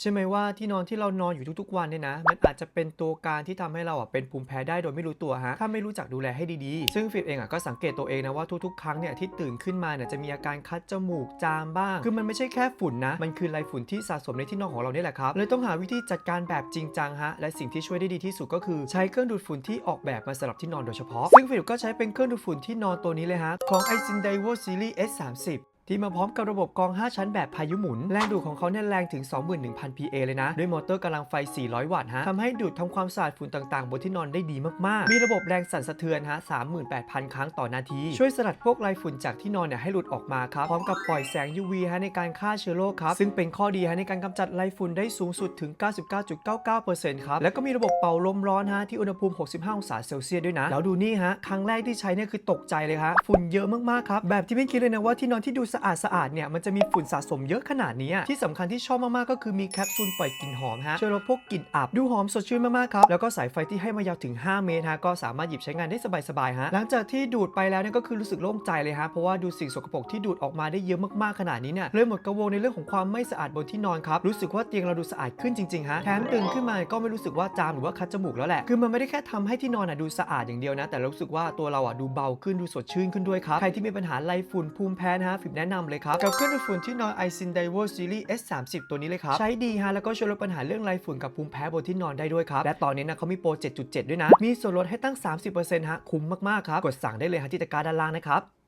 ใช่ไหมว่าที่นอนที่เรานอนอยู่ทุกๆวันเนี่ยนะ มันอาจจะเป็นตัวการที่ทำให้เราอะเป็นภูมิแพ้ได้โดยไม่รู้ตัวฮะถ้าไม่รู้จักดูแลให้ดีๆ ซึ่งฟิลเองอะก็สังเกตตัวเองนะว่าทุกๆ ครั้งเนี่ยที่ตื่นขึ้นมาเนี่ยจะมีอาการคัดจมูกจามบ้าง คือมันไม่ใช่แค่ฝุ่นนะ มันคือไรฝุ่นที่สะสมในที่นอนของเราเนี่ยแหละครับเลยต้องหาวิธีจัดการแบบจริงจังฮะและสิ่งที่ช่วยได้ดีที่สุดก็คือ ใช้เครื่องดูดฝุ่นที่ออกแบบมาสำหรับที่นอนโดยเฉพาะซึ่งฟิลก็ใช้เป็นเครื่องดูดฝุ่นที่นอนตัวนี้เลยฮะของ i s i n d i v o Series S30 ที่มาพร้อมกับระบบกอง 5 ชั้นแบบพายุหมุน แรงดูดของเขาเนี่ยแรงถึง 21,000 PA เลยนะ ด้วยมอเตอร์กำลังไฟ 400 วัตต์ฮะทำให้ดูดทำความสะอาดฝุ่นต่างๆ บนที่นอนได้ดีมาก ๆ มีระบบแรงสั่นสะเทือนฮะ 38,000 ครั้งต่อนาที ช่วยสลัดพวกไรฝุ่นจากที่นอนเนี่ยให้หลุดออกมาครับ พร้อมกับปล่อยแสง UV ฮะในการฆ่าเชื้อโรคครับ ซึ่งเป็นข้อดีฮะในการกำจัดไรฝุ่นได้สูงสุดถึง 99.99%ครับ แล้วก็มีระบบเป่าลมร้อนฮะที่อุณหภูมิ 65 องศาเซลเซียสด้วยนะ แล้วดูนี่ฮะ ครั้งแรกที่ใช้เนี่ยคือตกใจเลยฮะ ฝุ่นเยอะมากๆครับ แบบที่ไม่คิดเลยนะว่าที่นอนที่ดูสะอาดสะอาดเนี่ยมันจะมีฝุ่นสะสมเยอะขนาดนี้ที่สำคัญที่ชอบมากๆก็คือมีแคปซูลปล่อยกลิ่นหอมฮะช่วยลดพวกกลิ่นอับดูหอมสดชื่นมากๆครับแล้วก็สายไฟที่ให้มายาวถึง 5 เมตรฮะก็สามารถหยิบใช้งานได้สบายๆฮะหลังจากที่ดูดไปแล้วเนี่ยก็คือรู้สึกโล่งใจเลยฮะเพราะว่าดูสิ่งสกปรกที่ดูดออกมาได้เยอะมากๆขนาดนี้เนี่ยเลยหมดกังวลในเรื่องของความไม่สะอาดบนที่นอนครับรู้สึกว่าเตียงเราดูสะอาดขึ้นจริงๆฮะแถมตื่นขึ้นมาก็ไม่รู้สึกว่าจามหรือว่าคัดจมูกแล้วแหละคือมันไม่ได้แค่ทำให้ที่นอนอะดูสะอาดอย่างเดียวนะแต่รู้สึกว่าตัวเราอะดูเบาขึ้นดูสดชื่นขึ้นด้วยครับใครที่มีปัญหาไรฝุ่นภูมิแพ้นะฮะฟิล์มแนนะนำเลยครับ กับเครื่องดูดฝุ่นที่นอน i s i n d i v o Series S30 ตัวนี้เลยครับ ใช้ดีฮะแล้วก็ช่วยลดปัญหาเรื่องไรฝุ่นกับภูมิแพ้บนที่นอนได้ด้วยครับ และตอนนี้นะเขามีโปร 7.7 ด้วยนะ มีส่วนลดให้ตั้ง 30%ฮะคุ้มมากๆครับ กดสั่งได้เลยฮะที่ตะกร้าด้านล่างนะครับ